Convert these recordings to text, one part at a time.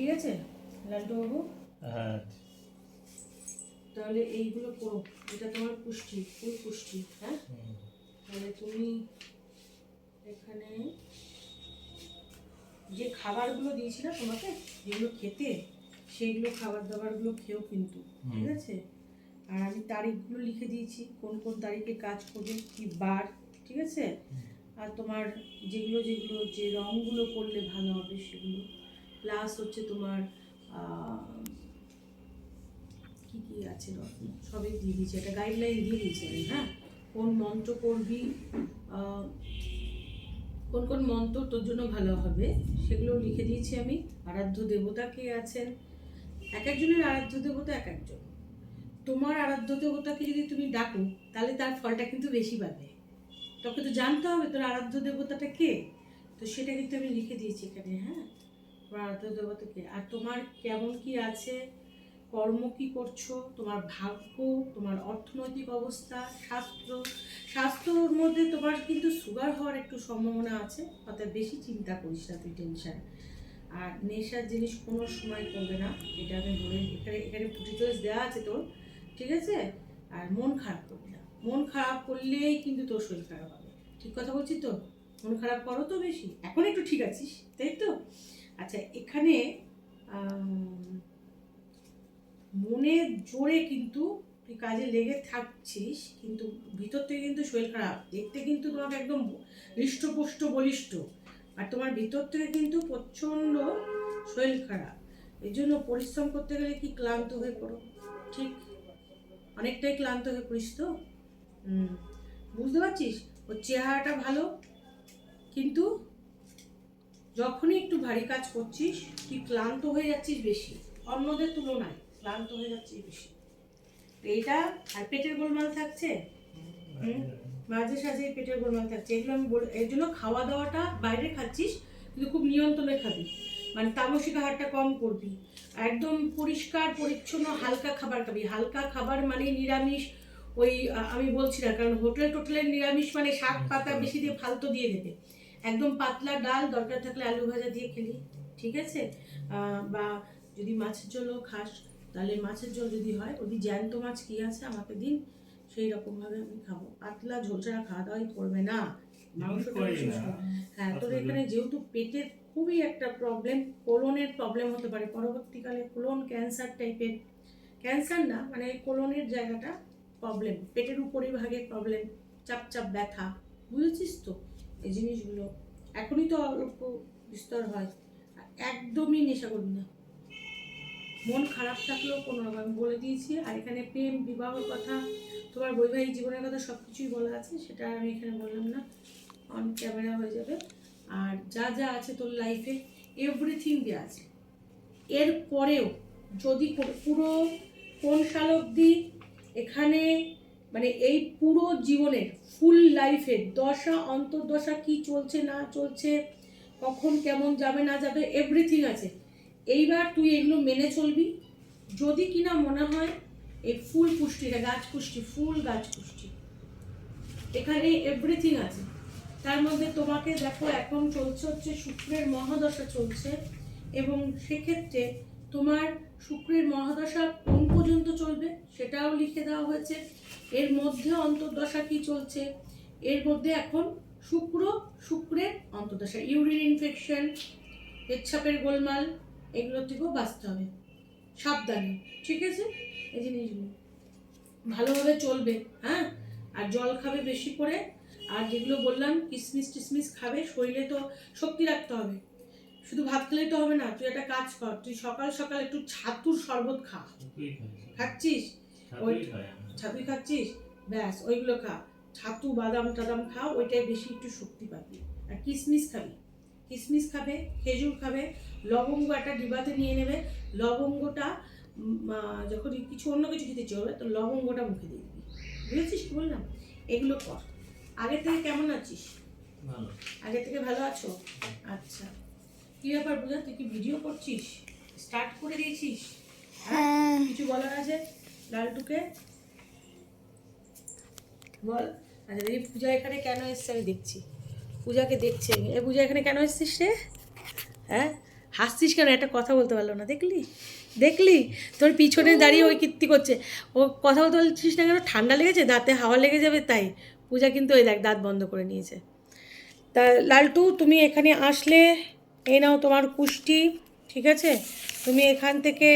ঠিক আছে? লালটু বাবু হ্যাঁ। তাহলে এইগুলো করো। এটা তোমার পুষ্টি ফুল পুষ্টি হ্যাঁ? তাহলে তুমি এখানে যে খাবারগুলো দিয়েছিলাম তোমাকে যেগুলো খেতে সেইগুলো খাবার দাবারগুলো খেও কিন্তু ঠিক আছে? আর আমি তারিখগুলো লিখে দিয়েছি কোন কোন তারিখে কাজ করবে কি বার ঠিক আছে? আর তোমার যেগুলো যেগুলো যে রঙগুলো করলে ভালো হবে সেগুলো। প্লাস হচ্ছে তোমার কি কি আছে সবই দিয়ে দিয়েছি। একটা গাইডলাইন দিয়ে দিয়েছি আমি হ্যাঁ? কোন মন্ত্র করবি কোন কোন মন্ত্র তোর জন্য ভালো হবে, সেগুলো লিখে দিয়েছি আমি। আরাধ্য দেবতা কে আছেন? এক একজনের আরাধ্য দেবতা এক একজন। তোমার আরাধ্য দেবতাকে যদি তুমি ডাকো, তাহলে তার ফলটা কিন্তু বেশি পাবে। তোকে তো জানতে হবে তোর আরাধ্য দেবতাটা কে? তো সেটা কিন্তু আমি লিখে দিয়েছি এখানে হ্যাঁ? তোমার আরাধ্য কে আর তোমার কেমন কি আছে? কর্ম কি করছ? তোমার ভাগ্য, তোমার অর্থনৈতিক অবস্থা, স্বাস্থ্য। স্বাস্থ্যর মধ্যে তোমার কিন্তু সুগার হওয়ার একটু সম্ভাবনা আছে অর্থাৎ বেশি চিন্তা করিস না তুই টেনশন আর নেশার জিনিস কোনো সময় করবে না, এটা আমি বলে এখানে এখানে পুটি ডিটেলস দেওয়া আছে তোর, ঠিক আছে? আর মন খারাপ করবি না। মন খারাপ করলেই কিন্তু তোর শরীর খারাপ হবে। ঠিক কথা বলছি তো? মন খারাপ করো তো বেশি। এখন একটু ঠিক আছিস, তাই তো? আচ্ছা এখানে মনের জোরে কিন্তু তুই কাজে লেগে থাকছিস, কিন্তু ভিতর থেকে কিন্তু শরীর খারাপ। দেখতে কিন্তু তোমাকে একদম হৃষ্টপুষ্ট, বলিষ্ঠ। আর তোমার ভিতর থেকে কিন্তু প্রচণ্ড শরীর খারাপ। এই জন্য পরিশ্রম করতে গেলে কি ক্লান্ত হয়ে পড়ো? ঠিক? অনেকটাই ক্লান্ত হয়ে পড়িস তো? বুঝতে পারছিস? ওর চেহারাটা ভালো, কিন্তু যখনই একটু ভারী কাজ করছিস তুই ক্লান্ত হয়ে যাচ্ছিস বেশি। অন্যদের তুলনায় ক্লান্ত হয়ে যাচ্ছিস বেশি। এইটা আর পেটের গোলমাল থাকছে? মাঝে সাঝে পেটের গোলমাল থাকছে। এগুলো আমি বল এর জন্য খাওয়া দাওয়াটা বাইরে খাচ্ছিস কিন্তু খুব নিয়ন্ত্রণে খাবি। মানে তামসিক আহারটা কম করবি। একদম পরিষ্কার পরিচ্ছন্ন হালকা খাবার খাবি। হালকা খাবার মানে নিরামিষ ওই আমি বলছি না কারণ হোটেল টোটেলের নিরামিষ মানে শাক পাতা বেশি দিয়ে ফালতু দিয়ে দেবে একদম পাতলা ডাল দরকার থাকলে আলু ভাজা দিয়ে খেলি ঠিক আছে? বা যদি মাছের ঝোলও খাস তাহলে মাছের ঝোল যদি হয় ওই জ্যান্ত মাছ কি আছে আমাকে দিন সেই রকমভাবে আমি খাব। পাতলা ঝোল ছাড়া খাওয়া দাওয়াই করবে না। হ্যাঁ তোর এখানে যেহেতু পেটের খুবই একটা প্রবলেম কোলনের প্রবলেম হতে পারে। পরবর্তীকালে কোলন ক্যান্সার টাইপের ক্যান্সার না মানে কোলনের জায়গাটা প্রবলেম পেটের উপরের ভাগে প্রবলেম চাপ চাপ ব্যথা বুঝেছিস তো? এই জিনিসগুলো। এখনই তো অল্প বিস্তর হয়। একদমই নেশা করবি না। মন খারাপ থাকলেও কোনো রকম আমি বলে দিয়েছি, আর এখানে প্রেম, বিবাহর কথা, তোমার বৈবাহিক জীবনের কথা সব কিছুই বলা আছে, সেটা আমি এখানে বললাম না। অন ক্যামেরা হয়ে যাবে। আর যা যা আছে তোর লাইফে এভরিথিং দেওয়া আছে। এর পরেও যদি পুরো কোন সাল অবধি এখানে মানে এই পুরো জীবনের ফুল লাইফের দশা, অন্তর্দশা কি চলছে, না চলছে, কখন কেমন যাবে, না যাবে এভরিথিং আছে। এইবার তুই এগুলো মেনে চলবি। যদি কিনা মনে হয়, এই ফুল পুষ্টিটা গাছ পুষ্টি, ফুল গাছ পুষ্টি। এখানে এভরিথিং আছে। তার মধ্যে তোমাকে দেখো, এখন চলছে হচ্ছে শুক্রের মহাদশা চলছে এবং সেক্ষেত্রে তোমার শুক্রের মহাদশা পর্যন্ত চলবে, সেটাও লিখে দেওয়া হয়েছে। এর মধ্যে অন্তর্দশা কি চলছে? এর মধ্যে এখন শুক্র, শুক্রের অন্তর্দশা। ইউরিন ইনফেকশন পেচ্ছাপের গোলমাল, এগুলো থেকেও বাঁচতে হবে। সাবধানে, ঠিক আছে? এই জিনিসগুলো। ভালোভাবে চলবে হ্যাঁ? আর জল খাবে বেশি করে। আর যেগুলো বললাম, কিসমিস টিসমিস খাবে, শরীরে তো শক্তি রাখতে হবে। শুধু ভাত খেলেই তো হবে না তুই একটা কাজ কর তুই সকাল সকাল একটু ছাতুর শরবত খা। খাচ্ছিস? ওই ছাতুই খাচ্ছিস? ব্যাস ওইগুলো খা। ছাতু বাদাম টাদাম খা ওইটাই বেশি একটু শক্তি পাবি। আর কিশমিশ খাবি। কিশমিশ খাবে খেজুর খাবে লবঙ্গ একটা ডিবাতে নিয়ে নেবে লবঙ্গটা যখন কিছু অন্য কিছু খেতে হবে তো লবঙ্গটা মুখে দিয়ে দিবি। বুঝেছিস কি বললাম? এগুলো কর। আগে থেকে কেমন আছিস? ভালো। আগে থেকে ভালো আছো? আচ্ছা। কি ব্যাপার বুঝা তুই কি ভিডিও করছিস? স্টার্ট করে দিয়েছিস? হ্যাঁ কিছু বলার আছে? লালটুকে? বল। আচ্ছা এই পূজা এখানে কেন এসছে আমি দেখছি। পূজাকে দেখছে। এ পূজা এখানে কেন এসছিস রে? হ্যাঁ? হাসছিস কেন? একটা কথা বলতে পারল না। দেখলি? দেখলি? তোর পিছনে দাঁড়িয়ে ওই কীর্তি করছে। ও কথা বলতে বলছিস না কেন? ঠান্ডা লেগেছে? দাঁতে হাওয়া লেগে যাবে তাই। পূজা কিন্তু ওই দেখ দাঁত বন্ধ করে নিয়েছে। তা লালটু তুমি এখানে আসলে এই নাও তোমার কুষ্টি ঠিক আছে? তুমি এখান থেকে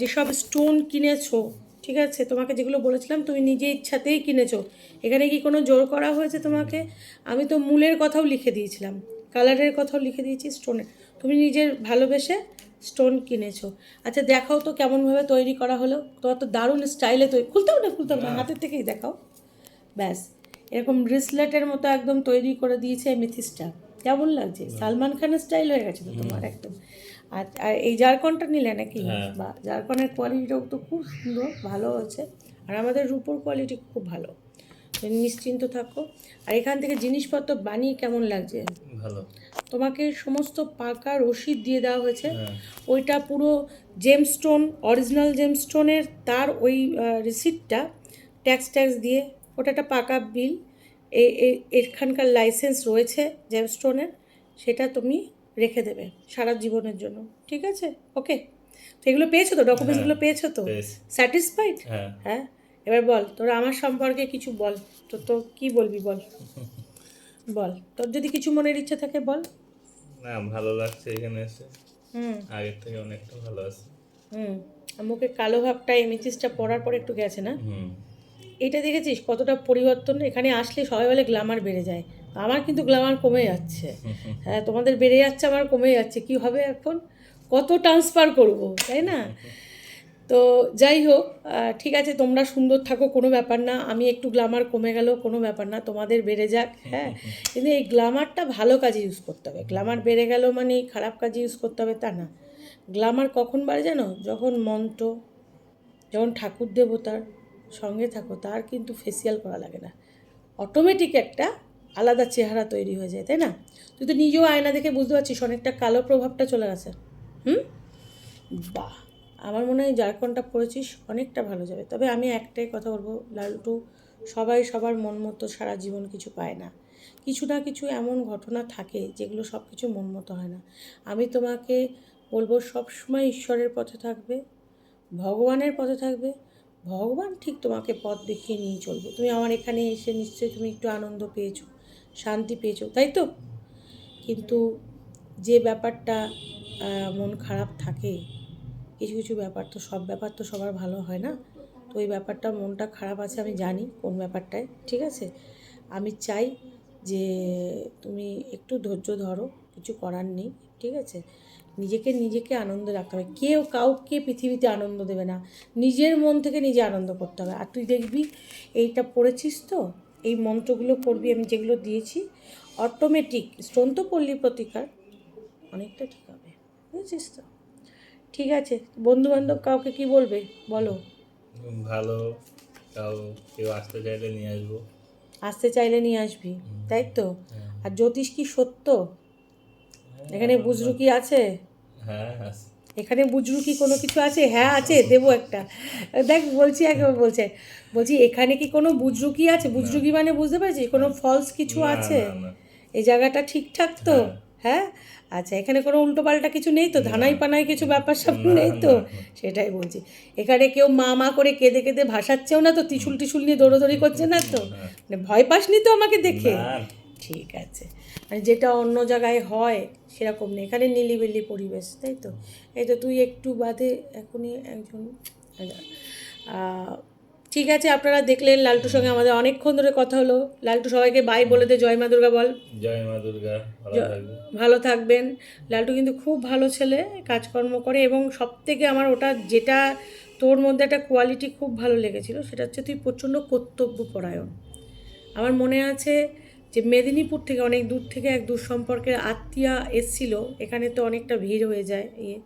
যেসব স্টোন কিনেছো ঠিক আছে? তোমাকে যেগুলো বলেছিলাম তুমি নিজে ইচ্ছাতেই কিনেছো। এখানে কি কোনো জোর করা হয়েছে তোমাকে? আমি তো মূলের কথাও লিখে দিয়েছিলাম। কালারের কথাও লিখে দিয়েছি স্টোনের তুমি নিজের ভালোবেসে স্টোন কিনেছো। আচ্ছা দেখাও তো কেমনভাবে তৈরি করা হলো। তোমার তো দারুণ স্টাইলে তৈরি খুলতে হবে না খুলতে হবে না হাতের থেকেই দেখাও। ব্যাস এরকম ব্রেসলেটের মতো একদম তৈরি করে দিয়েছে মেথিসটা কেমন লাগছে? সালমান খানের স্টাইল হয়ে গেছে তো তোমার একদম। আর আর এই জারকনটা নিলে নাকি? হ্যাঁ। বা জারকনের কোয়ালিটিটাও তো খুব সুন্দর ভালো হয়েছে আর আমাদের রূপোর কোয়ালিটি খুব ভালো। তুমি নিশ্চিন্ত থাকো। আর এখান থেকে জিনিসপত্র বানিয়ে কেমন লাগছে? ভালো। তোমাকে সমস্ত পাকা রসিদ দিয়ে দেওয়া হয়েছে। হ্যাঁ। ওইটা পুরো জেমস্টোন অরিজিনাল জেমস্টোনের তার ওই রিসিপ্টটা ট্যাক্স ট্যাক্স দিয়ে। ওটা একটা পাকা বিল এখানকার লাইসেন্স রয়েছে জেমস্টোনের সেটা তুমি রেখে দেবে সারা জীবনের জন্য ঠিক আছে? ওকে তো এগুলো পেয়েছ তো? ডকুমেন্টসগুলো পেয়েছ তো? স্যাটিসফাইড হ্যাঁ। হ্যাঁ? এবার বল তোরা আমার সম্পর্কে কিছু বল। তো তো কি বলবি বল? বল তোর যদি কিছু মনের ইচ্ছা থাকে বল। না ভালো লাগছে এখানে এসে। হুম। আগের থেকে অনেকটা ভালো আছে। হুম। আর মুখে কালো ভাবটা এমিথিসটা পরার পর একটু গেছে না? হুম। এটা দেখেছিস কতটা পরিবর্তন? এখানে আসলে সবাই বলে গ্ল্যামার বেড়ে যায়। আমার কিন্তু গ্ল্যামার কমে যাচ্ছে। হ্যাঁ তোমাদের বেড়ে যাচ্ছে, আমার কমে যাচ্ছে। কি হবে এখন? কত ট্রান্সফার করব, তাই না? তো যাই হোক ঠিক আছে, তোমরা সুন্দর থাকো, কোনো ব্যাপার না। আমি একটু গ্ল্যামার কমে গেল, কোনো ব্যাপার না, তোমাদের বেড়ে যাক হ্যাঁ? কিন্তু এই গ্ল্যামারটা ভালো কাজে ইউজ করতে হবে। গ্ল্যামার বেড়ে গেল মানে খারাপ কাজে ইউজ করতে হবে, তা না। গ্ল্যামার কখন বাড়ে জানো? যখন মন্ত্র, যখন ঠাকুর দেবতার সঙ্গে থাকো, তার কিন্তু ফেসিয়াল করা লাগে না। অটোমেটিক একটা আলাদা চেহারা তৈরি হয়ে যায়, তাই না? তুই তো নিজেও আয়না দেখে বুঝতে পারছিস, অনেকটা কালো প্রভাবটা চলে গেছে। হুম? বাহ! আমার মনে হয় ঝাড়খণ্ডটা পড়েছিস অনেকটা ভালো যাবে। তবে আমি একটাই কথা বলব, লালটু, সবাই সবার মন মতো সারা জীবন কিছু পায় না। কিছু না কিছু এমন ঘটনা থাকে যেগুলো সব কিছু মন মতো হয় না। আমি তোমাকে বলব, সবসময় ঈশ্বরের পথে থাকবে, ভগবানের পথে থাকবে ভগবান ঠিক তোমাকে পথ দেখিয়ে নিয়ে চলবে। তুমি আমার এখানে এসে নিশ্চয়ই তুমি একটু আনন্দ পেয়েছ, শান্তি পেয়েছ, তাই তো? কিন্তু যে ব্যাপারটা মন খারাপ থাকে, কিছু কিছু ব্যাপার তো, সব ব্যাপার তো সবার ভালো হয় না? তো ওই ব্যাপারটা মনটা খারাপ আছে আমি জানি কোন ব্যাপারটায়, ঠিক আছে? আমি চাই যে তুমি একটু ধৈর্য ধরো কিছু করার নেই ঠিক আছে? নিজেকে নিজেকে আনন্দ রাখতে হবে। কেউ কাউকে পৃথিবীতে আনন্দ দেবে না। নিজের মন থেকে নিজে আনন্দ করতে হবে। আর তুই দেখবি এইটা পড়েছিস তো? এই মন্ত্রগুলো পড়বি আমি যেগুলো দিয়েছি অটোমেটিক স্টোন তো পড়লি প্রতিকার। অনেকটা ঠিক হবে। বুঝেছিস তো? ঠিক আছে। বন্ধু বান্ধব কাউকে কি বলবে? বলো। ভালো তাও কেউ আসতে চাইলে নিয়ে আসব। আসতে চাইলে নিয়ে আসবি তাই তো? হ্যাঁ। আর জ্যোতিষ কি সত্য? এখানে বুজরু কি আছে? হ্যাঁ আছে। এখানে বুজরু কি কোনো কিছু আছে? হ্যাঁ আছে দেবো একটা। দেখ বলছি একেবারে বলছে। বলছি এখানে কি কোনো বুজরু কি আছে? বুজরু কি মানে বুঝতে পারছিস কোনো ফলস কিছু আছে। এই জায়গাটা ঠিকঠাক তো? হ্যাঁ। আচ্ছা এখানে কোনো উল্টোপাল্টা কিছু নেই তো? ধানাই পানাই কিছু ব্যাপার স্যাপার নেই তো? সেটাই বলছি। এখানে কেউ মা মা করে কেঁদে কেঁদে ভাসাচ্ছেও না তো? ত্রিশুল টিসুল নিয়ে দৌড়োদৌড়ি করছে না তো? মানে ভয় পাসনি তো আমাকে দেখে? ঠিক আছে। মানে যেটা অন্য জায়গায় হয় সেরকম নেই এখানে নিলিবিলি পরিবেশ তাই তো? এই তো তুই একটু বাদে এখনই একজন ঠিক আছে আপনারা দেখলেন লালটুর সঙ্গে আমাদের অনেকক্ষণ ধরে কথা হলো। লালটু সবাইকে বাই বলে দে জয় মা দুর্গা বল। জয় মা দুর্গা ভালো ভালো থাকবেন। লালটু কিন্তু খুব ভালো ছেলে কাজকর্ম করে এবং সব থেকে আমার ওটা যেটা তোর মধ্যে একটা কোয়ালিটি খুব ভালো লেগেছিল সেটা হচ্ছে তুই প্রচণ্ড কর্তব্যপরায়ণ। আমার মনে আছে যে মেদিনীপুর থেকে অনেক দূর থেকে এক দূর সম্পর্কের আত্মীয়া এসছিল, এখানে তো অনেকটা ভিড় হয়ে যায়। ইয়ে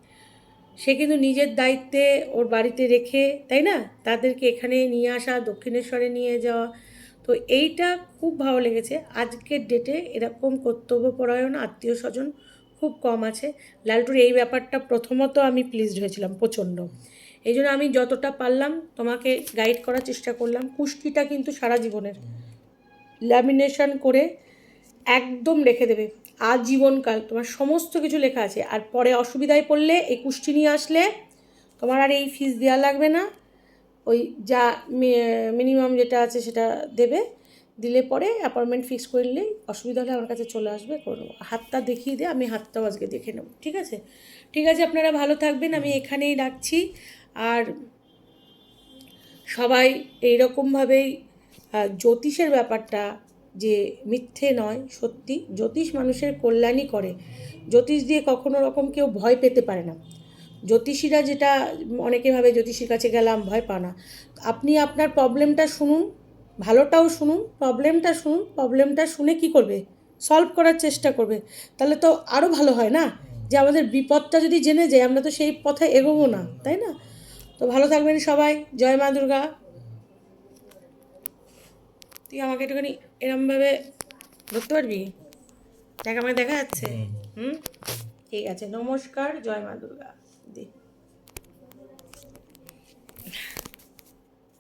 সে কিন্তু নিজের দায়িত্বে ওর বাড়িতে রেখে, তাই না? তাদেরকে এখানে নিয়ে আসা, দক্ষিণেশ্বরে নিয়ে যাওয়া। তো এইটা খুব ভালো লেগেছে। আজকের ডেটে এরকম কর্তব্যপরায়ণ আত্মীয় স্বজন খুব কম আছে। লালটুর এই ব্যাপারটা প্রথমত আমি প্লিজড হয়েছিলাম, প্রচণ্ড। এই জন্য আমি যতটা পারলাম তোমাকে গাইড করার চেষ্টা করলাম। কুষ্টিটা কিন্তু সারা জীবনের। ল্যামিনেশন করে একদম রেখে দেবে। আজীবনকাল তোমার সমস্ত কিছু লেখা আছে। আর পরে অসুবিধায় পড়লে এই কুষ্টি নিয়ে আসলে তোমার আর এই ফিস দেওয়া লাগবে না। ওই যা মিনিমাম যেটা আছে সেটা দেবে। দিলে পরে অ্যাপয়েন্টমেন্ট ফিক্স করলেই অসুবিধা হলে আমার কাছে চলে আসবে, করে নেব। হাতটা দেখিয়ে দে, আমি হাতটাও আজকে দেখে নেব, ঠিক আছে? ঠিক আছে, আপনারা ভালো থাকবেন, আমি এখানেই রাখছি। আর সবাই এইরকমভাবেই জ্যোতিষের ব্যাপারটা যে মিথ্যে নয়, সত্যি। জ্যোতিষ মানুষের কল্যাণই করে। জ্যোতিষ দিয়ে কখনো রকম কেউ ভয় পেতে পারে না। জ্যোতিষীরা যেটা অনেকে ভাবে জ্যোতিষীর কাছে গেলাম, ভয় পা না। আপনি আপনার প্রবলেমটা শুনুন, ভালোটাও শুনুন প্রবলেমটা শুনুন প্রবলেমটা শুনে কি করবে? সলভ করার চেষ্টা করবে। তাহলে তো আরও ভালো হয় না? যে আমাদের বিপদটা যদি জেনে যায়, আমরা তো সেই পথে এগোবো না, তাই না? তো ভালো থাকবেন সবাই। জয় মা দুর্গা। তুই আমাকে একটুখানি এরমভাবে ধরতে পারবি? দেখ আমাকে দেখা যাচ্ছে। হুম। ঠিক আছে নমস্কার জয় মা দুর্গা।